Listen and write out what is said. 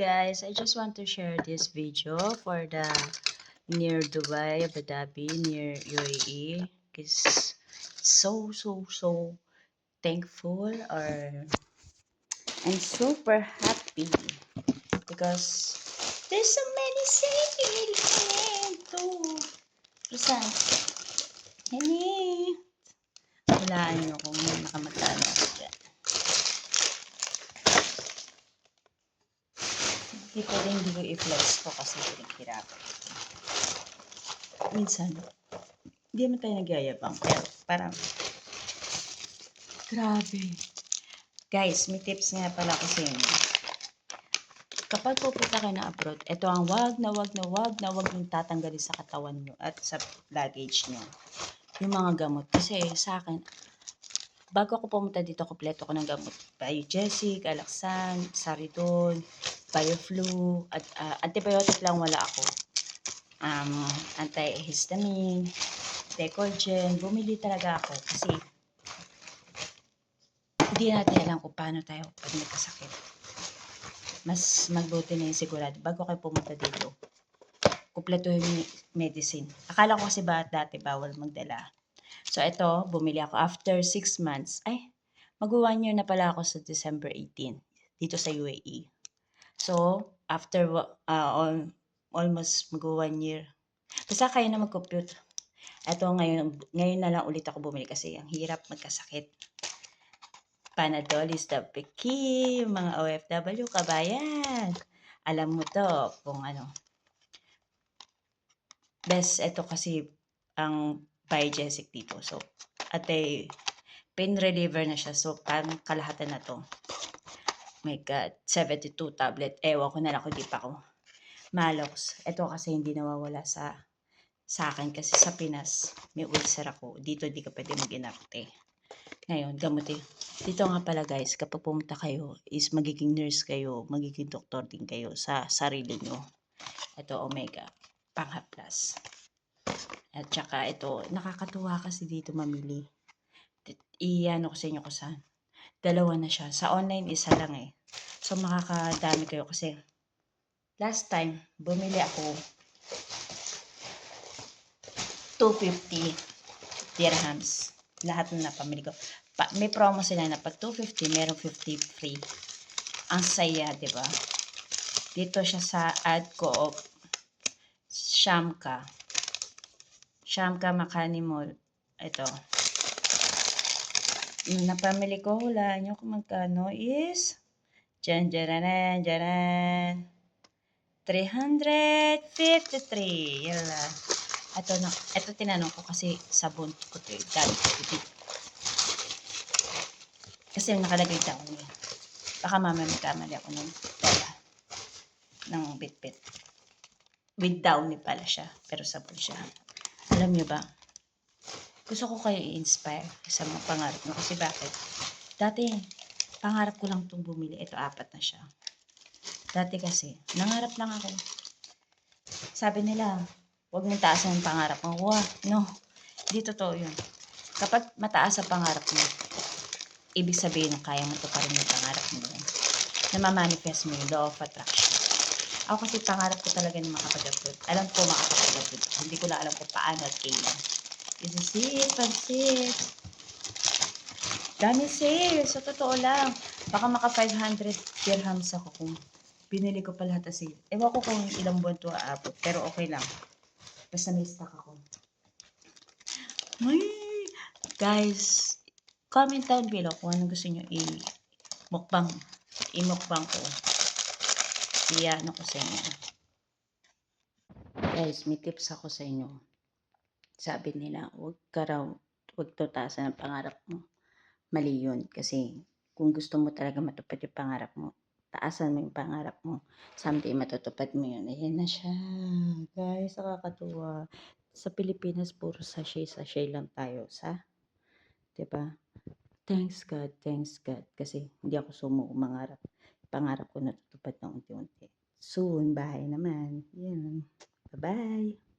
guys, I just want to share this video for the near Dubai, Abu Dhabi, near UAE. Because so, so, so thankful or I'm super happy because there's so many sales too. Saan? Honey. Walaan nyo kung nakamagkano ako dyan. Hindi pwede hindi ko i-flex to kasi pinaghirapan. Minsan, hindi naman tayo nagyayabang. Pero parang, grabe. Guys, may tips nga pala ko sa inyo. Kapag pupunta kayo na abroad, ito ang wag na wag na wag na wag yung tatanggalin sa katawan nyo at sa luggage nyo. Yung mga gamot. Kasi sa akin, bago ako pumunta dito, kompleto ko ng gamot. Biogesic, Alaxan, Saridon, Bioflu, at ah, antibiotic lang wala ako. Um, antihistamine, Decolgen, bumili talaga ako kasi hindi natin alam kung paano tayo pag nagkasakit. Mas magbuti na yung sigurado. Bago kayo pumunta dito, kumpleto yung medicine. Akala ko kasi ba dati bawal magdala. So, ito, bumili ako after 6 months. Ay, mag one year na pala ako sa December 18 dito sa UAE. So, after uh, al- almost mag one year. Basta kayo na mag-compute. Ito ngayon, ngayon na lang ulit ako bumili kasi ang hirap magkasakit. Panadol is the key, mga OFW, kabayan. Alam mo to, kung ano. Best, ito kasi ang biogesic dito. So, at pain reliever na siya. So, parang kalahatan na to. My God, 72 tablet. Ewan ko na lang kung di pa ako. Malox. Ito kasi hindi nawawala sa sa akin kasi sa Pinas may ulcer ako. Dito di ka pwede mag-inarte. Ngayon, gamot eh. Dito nga pala guys, kapag pumunta kayo is magiging nurse kayo, magiging doktor din kayo sa sarili nyo. Ito, Omega, Pangha Plus. At saka ito, nakakatuwa kasi dito mamili. Iyan ko sa inyo ko saan. Dalawa na siya. Sa online, isa lang eh. So, makakadami kayo kasi last time, bumili ako 250 dirhams. Lahat na napamili ko. Pa, may promo sila na pag 250, meron 50 free. Ang saya, di ba? Dito siya sa ad co-op. Shamka. Shamka Makani Mall. Ito. Yung napamili ko, hulaan nyo kung magkano is Jan, jaran, jaran. 353. Yala. Ito na, ito tinanong ko kasi sabon ko to eh. Dami ko ito. Kasi nakalagay down eh. Baka mamaya magkamali ako ng dala. Ng bit-bit. With downy pala siya. Pero sabon siya. Alam niyo ba? Gusto ko kayo i-inspire sa mga pangarap mo. Kasi bakit? Dati, pangarap ko lang itong bumili. Ito, apat na siya. Dati kasi, nangarap lang ako. Sabi nila, huwag mong taasan ang pangarap mo. Wow, no. Hindi totoo yun. Kapag mataas ang pangarap mo, ibig sabihin na kaya mo ito pa rin yung pangarap mo yun. Na manifest mo yung law of attraction. Ako kasi pangarap ko talaga na makapag-upload. Alam ko makapag-upload. Hindi ko lang alam kung paano at kailan. This is it, pansit. Dami sale. Sa totoo lang. Baka maka 500 dirhams ako kung binili ko pa lahat sa sale. Ewan ko kung ilang buwan to aabot. Pero okay lang. Basta may stock ako. Ay, guys, comment down below kung anong gusto nyo i-mukbang. I-mukbang ko. Iyan ako sa inyo. Guys, may tips ako sa inyo. Sabi nila, huwag ka raw, huwag tutasan ang pangarap mo. Mali yun. Kasi kung gusto mo talaga matupad yung pangarap mo, taasan mo yung pangarap mo. Someday matutupad mo yun. Ayan na siya. Guys, nakakatuwa. Sa Pilipinas, puro sachet-sachet lang tayo sa, ba? Thanks God, thanks God. Kasi hindi ako sumuko mangarap. Pangarap ko natutupad na unti-unti. Soon, bahay naman. Yan. Bye-bye.